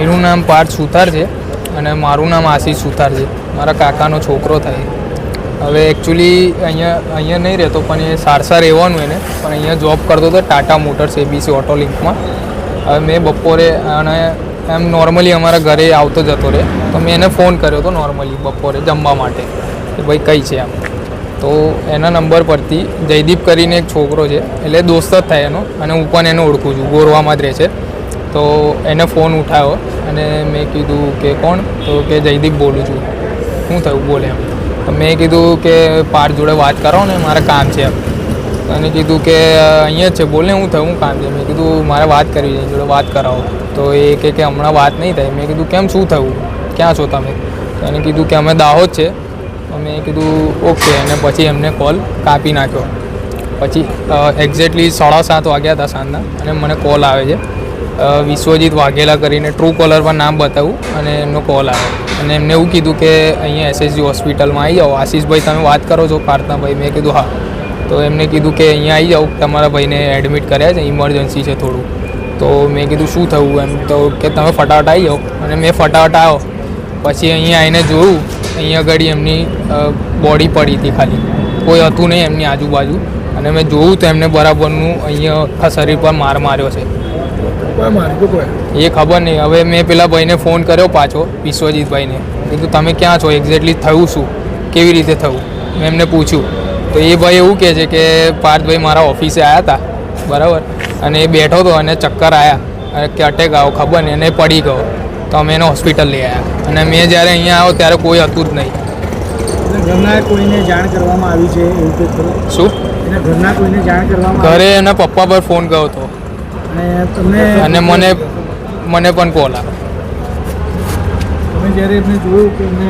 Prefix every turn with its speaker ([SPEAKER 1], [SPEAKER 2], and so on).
[SPEAKER 1] નામ પાર્થ સુથાર છે અને મારું નામ આશીષ સુથાર છે. મારા કાકાનો છોકરો થાય. હવે એકચ્યુઅલી અહીંયા અહીંયા નહીં રહેતો, પણ એ સારસા રહેવાનું એને. પણ અહીંયા જોબ કરતો હતો ટાટા મોટર્સ એબીસી ઓટો લિંકમાં હવે મેં બપોરે અને એમ નોર્મલી અમારા ઘરે આવતો જતો રહે. તો મેં એને ફોન કર્યો હતો નોર્મલી બપોરે જમવા માટે. કે ભાઈ કઈ છે આમ. તો એના નંબર પરથી જયદીપ કરીને એક છોકરો છે, એટલે દોસ્ત જ થાય એનો. અને હું પણ એને ઓળખું છું. ગોરવામાં જ રહે છે. તો એને ફોન ઉઠાવ્યો અને મેં કીધું કે કોણ? તો કે જયદીપ બોલું છું. શું થયું? બોલે એમ. તો મેં કીધું કે પાર્થ જોડે વાત કરો ને, મારે કામ છે એમ. અને કીધું કે અહીંયા જ છે. બોલે હું થયું? કામ છે? મેં કીધું, મારે વાત કરવી છે, જોડે વાત કરાવો. તો એ કહે કે, હમણાં વાત નહીં થાય મેં કીધું, કેમ? શું થયું? ક્યાં છો તમે? તો એને કીધું કે, અમે દાહોદ છે. મેં કીધું, ઓકે. અને પછી એમને કોલ કાપી નાખ્યો. પછી એક્ઝેક્ટલી સાડા સાત વાગ્યા હતા સાંજના અને મને કોલ આવે છે. વિશ્વજીત વાઘેલા કરીને ટ્રુ કોલર પર નામ બતાવું અને એમનો કોલ આવ્યો અને એમને એવું કીધું કે અહીંયા એસએસજી હોસ્પિટલમાં આવી જાઓ. આશીષભાઈ, તમે વાત કરો છો પાર્થનાભાઈ મેં કીધું, હા. તો એમને કીધું કે અહીંયા આવી જાઓ. તમારા ભાઈને એડમિટ કર્યા છે. ઇમરજન્સી છે થોડું. તો મેં કીધું, શું થયું? એમ તો કે તમે ફટાફટ આવી જાઓ. અને મેં ફટાફટ આવ્યો પછી અહીંયા આવીને જોયું. અહીંયા આગળ એમની બોડી પડી હતી ખાલી. કોઈ હતું નહીં એમની આજુબાજુ. અને મેં જોયું તો એમને બરાબરનું અહીંયા આખા શરીર પર માર માર્યો છે. એ ખબર નહીં. હવે મેં પેલા ભાઈને ફોન કર્યો પાછો વિશ્વજીતભાઈને. કીધું તમે ક્યાં છો? એક્ઝેક્ટલી થયું શું? કેવી રીતે થયું? મેં એમને પૂછ્યું. તો એ ભાઈ એવું કહે છે કે પાર્થભાઈ મારા ઓફિસે આવ્યા હતા બરાબર? અને એ બેઠો હતો અને ચક્કર આવ્યા અને કે અટેક આવ્યો ખબર નહીં. અને પડી ગયો. તો અમે એને હોસ્પિટલ લઈ આવ્યા અને મેં જ્યારે અહીંયા આવ્યો ત્યારે કોઈ હતું જ નહીં.
[SPEAKER 2] ઘરના કોઈને જાણ કરવામાં આવી છે એવું
[SPEAKER 1] શું?
[SPEAKER 2] ઘરના કોઈને જાણ કરવામાં
[SPEAKER 1] ઘરે એના પપ્પા પર ફોન ગયો હતો.
[SPEAKER 2] આવી અને તમને
[SPEAKER 1] અને મને મને પણ કોલ આવ્યો
[SPEAKER 2] તમે જ્યારે એમને જોયું કે એમને